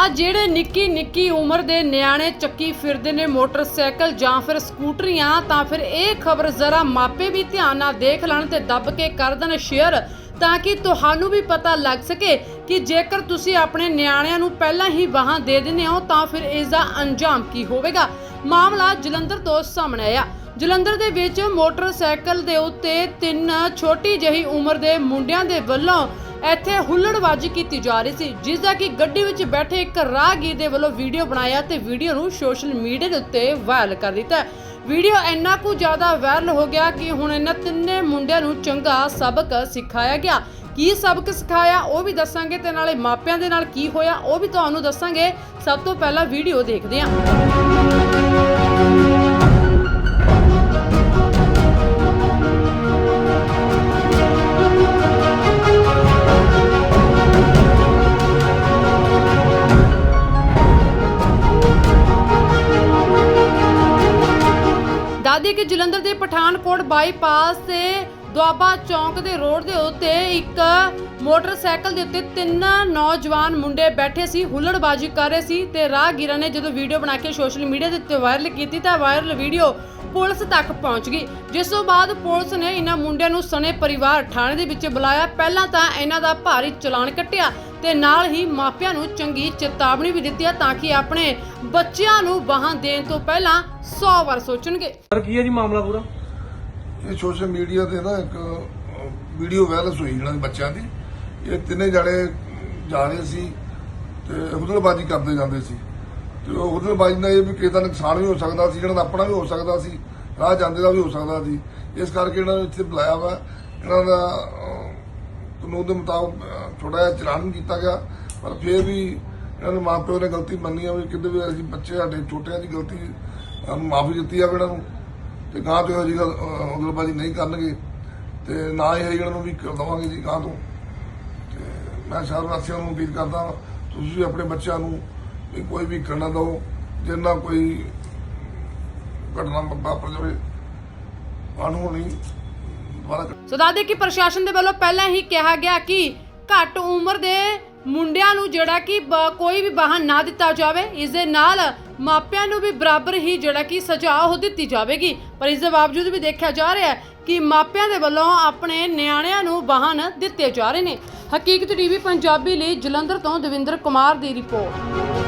ਆ ਜਿਹੜੇ ਨਿੱਕੀ ਨਿੱਕੀ ਉਮਰ ਦੇ ਨਿਆਣੇ ਚੱਕੀ ਫਿਰਦੇ ਨੇ ਮੋਟਰਸਾਈਕਲ ਜਾਂ ਫਿਰ ਸਕੂਟਰੀਆਂ, ਤਾਂ ਫਿਰ ਇਹ ਖਬਰ ਜ਼ਰਾ ਮਾਪੇ ਵੀ ਧਿਆਨ ਨਾਲ ਦੇਖ ਲੈਣ ਤੇ ਦੱਬ ਕੇ ਕਰ ਦੇਣ ਸ਼ੇਅਰ, ਤਾਂ ਕਿ ਤੁਹਾਨੂੰ ਵੀ ਪਤਾ ਲੱਗ ਸਕੇ ਕਿ ਜੇਕਰ ਤੁਸੀਂ ਆਪਣੇ ਨਿਆਣਿਆਂ ਨੂੰ ਪਹਿਲਾਂ ਹੀ ਵਾਹਾਂ ਦੇ ਦਿੰਦੇ ਹੋ, ਤਾਂ ਫਿਰ ਇਸ ਦਾ ਅੰਜਾਮ ਕੀ ਹੋਵੇਗਾ? ਮਾਮਲਾ ਜਲੰਧਰ ਤੋਂ ਸਾਹਮਣੇ ਆਇਆ। ਜਲੰਧਰ ਦੇ ਵਿੱਚ ਮੋਟਰਸਾਈਕਲ ਦੇ ਉੱਤੇ ਤਿੰਨ ਛੋਟੀ ਜਿਹੀ ਉਮਰ ਦੇ ਮੁੰਡਿਆਂ ਦੇ ਵੱਲੋਂ ਇੱਥੇ ਹੁੱਲੜਬਾਜ਼ੀ ਕੀਤੀ ਜਾ ਰਹੀ ਸੀ ਜਿਸ ਦਾ ਕਿ ਗੱਡੀ ਵਿੱਚ ਬੈਠੇ ਇੱਕ ਰਾਹਗੀਰ ਦੇ ਵੱਲੋਂ ਵੀਡੀਓ ਬਣਾਇਆ ਤੇ ਵੀਡੀਓ ਨੂੰ ਸੋਸ਼ਲ ਮੀਡੀਆ ਦੇ ਉੱਤੇ ਵਾਇਰਲ ਕਰ ਦਿੱਤਾ। ਵੀਡੀਓ ਇੰਨਾ ਕੁ ਜ਼ਿਆਦਾ ਵਾਇਰਲ ਹੋ ਗਿਆ ਕਿ ਹੁਣ ਇਹਨਾਂ ਤਿੰਨੇ ਮੁੰਡਿਆਂ ਨੂੰ ਚੰਗਾ ਸਬਕ ਸਿਖਾਇਆ ਗਿਆ। ਕੀ ਸਬਕ ਸਿਖਾਇਆ, ਉਹ ਵੀ ਦੱਸਾਂਗੇ ਤੇ ਨਾਲੇ ਮਾਪਿਆਂ ਦੇ ਨਾਲ ਕੀ ਹੋਇਆ, ਉਹ ਵੀ ਤੁਹਾਨੂੰ ਦੱਸਾਂਗੇ। ਸਭ ਤੋਂ ਪਹਿਲਾਂ ਵੀਡੀਓ ਦੇਖਦੇ ਹਾਂ। ਦਾਦੀ ਕਿ ਜਲੰਧਰ ਦੇ ਪਠਾਨਕੋਟ ਬਾਈਪਾਸ ਤੇ ਦੁਆਬਾ ਚੌਂਕ ਦੇ ਰੋਡ ਦੇ ਉੱਤੇ ਇੱਕ ਮੋਟਰਸਾਈਕਲ ਦੇ ਉੱਤੇ ਤਿੰਨ ਨੌਜਵਾਨ ਮੁੰਡੇ ਬੈਠੇ ਸੀ, ਹੁੱਲੜਬਾਜ਼ੀ ਕਰ ਰਹੇ ਸੀ ਤੇ ਰਾਹਗੀਰਾਂ ਨੇ ਜਦੋਂ ਵੀਡੀਓ ਬਣਾ ਕੇ ਸੋਸ਼ਲ ਮੀਡੀਆ ਦੇ ਉੱਤੇ ਵਾਇਰਲ ਕੀਤੀ ਤਾਂ ਵਾਇਰਲ ਵੀਡੀਓ ਪੁਲਿਸ ਤੱਕ ਪਹੁੰਚ ਗਈ। ਜਿਸ ਤੋਂ ਬਾਅਦ ਪੁਲਿਸ ਨੇ ਇਹਨਾਂ ਮੁੰਡਿਆਂ ਨੂੰ ਸਣੇ ਪਰਿਵਾਰ ਥਾਣੇ ਦੇ ਵਿੱਚ ਬੁਲਾਇਆ। ਪਹਿਲਾਂ ਤਾਂ ਇਹਨਾਂ ਦਾ ਭਾਰੀ ਚਲਾਨ ਕੱਟਿਆ ਤੇ ਨਾਲ ਹੀ ਮਾਪਿਆਂ ਨੂੰ ਚੰਗੀ ਚੇਤਾਵਨੀ ਵੀ ਦਿੱਤੀ ਤਾਂ ਕਿ ਆਪਣੇ ਬੱਚਿਆਂ ਨੂੰ ਵਾਹਨ ਦੇਣ ਤੋਂ ਪਹਿਲਾਂ 100 ਵਾਰ ਸੋਚਣਗੇ। ਸਰ ਕੀ ਹੈ ਜੀ ਮਾਮਲਾ ਪੂਰਾ? ਇਹ ਸੋਸ਼ਲ ਮੀਡੀਆ ਤੇ ਨਾ ਇੱਕ ਵੀਡੀਓ ਵਾਇਰਲ ਹੋਈ ਦੇ ਬੱਚਿਆਂ ਦੀ। ਇਹ ਤਿੰਨੇ ਜਣੇ ਜਾ ਰਹੇ ਸੀ ਤੇ ਹੁਦਲਬਾਜ਼ੀ ਕਰਦੇ ਜਾਂਦੇ ਸੀ। ਤੇ ਉਹ ਹੁਦਲਬਾਜ਼ੀ ਨਾਲ ਇਹ ਵੀ ਕਿਸੇ ਦਾ ਨੁਕਸਾਨ ਵੀ ਹੋ ਸਕਦਾ ਸੀ ਜਿਹੜਾ ਦਾ ਆਪਣਾ ਵੀ ਹੋ ਸਕਦਾ ਸੀ ਰਾਹ ਜਾਂਦੇ ਦਾ ਵੀ ਹੋ ਸਕਦਾ ਸੀ ਇਸ ਕਰਕੇ ਇਹਨਾਂ ਨੂੰ ਇੱਥੇ ਬੁਲਾਇਆ ਵਾ। ਇਹਨਾਂ ਦਾ ਕਾਨੂੰਨ ਦੇ ਮੁਤਾਬਕ ਥੋੜਾ ਜਿਹਾ ਚਲਾਨ ਕੀਤਾ ਗਿਆ ਪਰ ਫਿਰ ਵੀ ਇਹਨਾਂ ਦੇ ਮਾਪਿਓ ਨੇ ਗਲਤੀ ਮੰਨੀ ਆ ਵੀ ਕਿਤੇ ਵੀ ਅਸੀਂ ਬੱਚੇ ਸਾਡੇ ਛੋਟਿਆਂ ਦੀ ਗਲਤੀ ਮਾਫੀ ਦਿੱਤੀ ਜਾਵੇ ਇਹਨਾਂ ਨੂੰ ਤੇ ਗਾਂ ਤੋਂ ਇਹੋ ਗੱਲ ਉਗਲਬਾਜੀ ਨਹੀਂ ਕਰਨਗੇ ਤੇ ਨਾ ਹੀ ਇਹਨਾਂ ਨੂੰ ਵੀ ਕਰ ਦਵਾਂਗੇ ਜੀ ਗਾਂ ਤੋਂ। ਤੇ ਮੈਂ ਸ਼ਹਿਰ ਵਾਸੀਆਂ ਨੂੰ ਅਪੀਲ ਕਰਦਾ ਵਾਂ, ਤੁਸੀਂ ਵੀ ਆਪਣੇ ਬੱਚਿਆਂ ਨੂੰ ਵੀ ਕੋਈ ਵੀ ਕਰਨਾ ਦਿਓ ਜਿੰਨਾ ਕੋਈ ਘਟਨਾ ਵਾਪਰ ਜਾਵੇ। ਅਨਹੋਣੀ ਦੁਬਾਰਾ ਸੋ ਦੱਸਦੇ ਕਿ ਪ੍ਰਸ਼ਾਸਨ ਦੇ ਵੱਲੋਂ ਪਹਿਲਾਂ ਹੀ ਕਿਹਾ ਗਿਆ ਕਿ ਘੱਟ ਉਮਰ ਦੇ ਮੁੰਡਿਆਂ ਨੂੰ ਜਿਹੜਾ ਕਿ ਕੋਈ ਵੀ ਵਾਹਨ ਨਾ ਦਿੱਤਾ ਜਾਵੇ, ਇਸ ਦੇ ਨਾਲ ਮਾਪਿਆਂ ਨੂੰ ਵੀ ਬਰਾਬਰ ਹੀ ਜਿਹੜਾ ਕਿ ਸਜ਼ਾ ਉਹ ਦਿੱਤੀ ਜਾਵੇਗੀ। ਪਰ ਇਸ ਦੇ ਬਾਵਜੂਦ ਵੀ ਦੇਖਿਆ ਜਾ ਰਿਹਾ ਹੈ ਕਿ ਮਾਪਿਆਂ ਦੇ ਵੱਲੋਂ ਆਪਣੇ ਨਿਆਣਿਆਂ ਨੂੰ ਵਾਹਨ ਦਿੱਤੇ ਜਾ ਰਹੇ ਨੇ। ਹਕੀਕਤ ਟੀਵੀ ਪੰਜਾਬੀ ਲਈ ਜਲੰਧਰ ਤੋਂ ਦਵਿੰਦਰ ਕੁਮਾਰ ਦੀ ਰਿਪੋਰਟ।